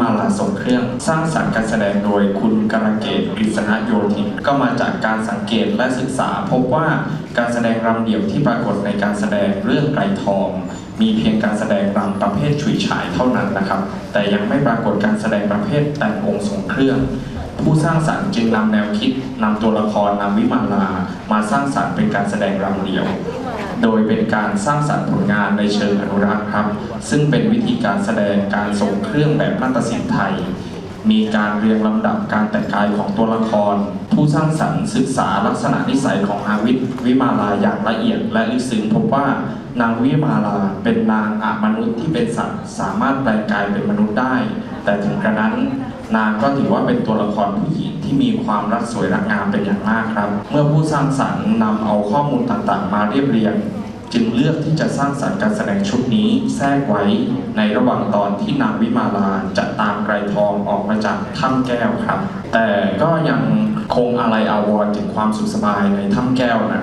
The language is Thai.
มาลาทรงเครื่อง สร้างสรรค์การแสดงโดยคุณกรเกตกฤษณโยธินก็มาจากการสังเกตและศึกษา พบว่าการแสดงรำเดี่ยวที่ปรากฏในการแสดงเรื่องไกรทอง มีเพียงการแสดงรำประเภทฉุยฉายเท่านั้นนะครับ แต่ยังไม่ปรากฏการแสดงประเภทแต่งองค์ทรงเครื่อง ผู้สร้างสรรค์จึงนำแนวคิดนำตัวละครนำวิมาลามาสร้างสรรค์เป็นการแสดงรำเดี่ยว โดยเป็นการสร้างสรรค์ผลงานในเชิงอนุรักษ์ครับ ซึ่งเป็นวิธีการแสดงการทรงเครื่องแบบนาฏศิลป์ไทย มีการเรียงลำดับการแต่งกายของตัวละคร ผู้สร้างสรรค์ศึกษาลักษณะนิสัยของอาวิทวิมาลาอย่างละเอียด และลึกซึ้งพบว่านางวิมาลาเป็นนางอามนุษย์ที่เป็นสัตว์สามารถแปลงกายเป็นมนุษย์ได้ แต่ถึงกระนั้น นางก็ถือว่าเป็นตัวละครผู้หญิงที่มีความรักสวยรักงามเป็นอย่างมากครับ เมื่อผู้สร้างสรรค์นำเอาข้อมูลต่างๆ มาเรียบเรียง จึงเลือกที่จะสร้างสรรค์การแสดงชุดนี้แทรกไว้ ในระหว่างตอนที่นางวิมาลาจะตามไกรทองออกมาจากถ้ำแก้วครับ แต่ก็ยังคงอะไรอาวรณ์ถึงความสุขสบายในถ้ำแก้วนะ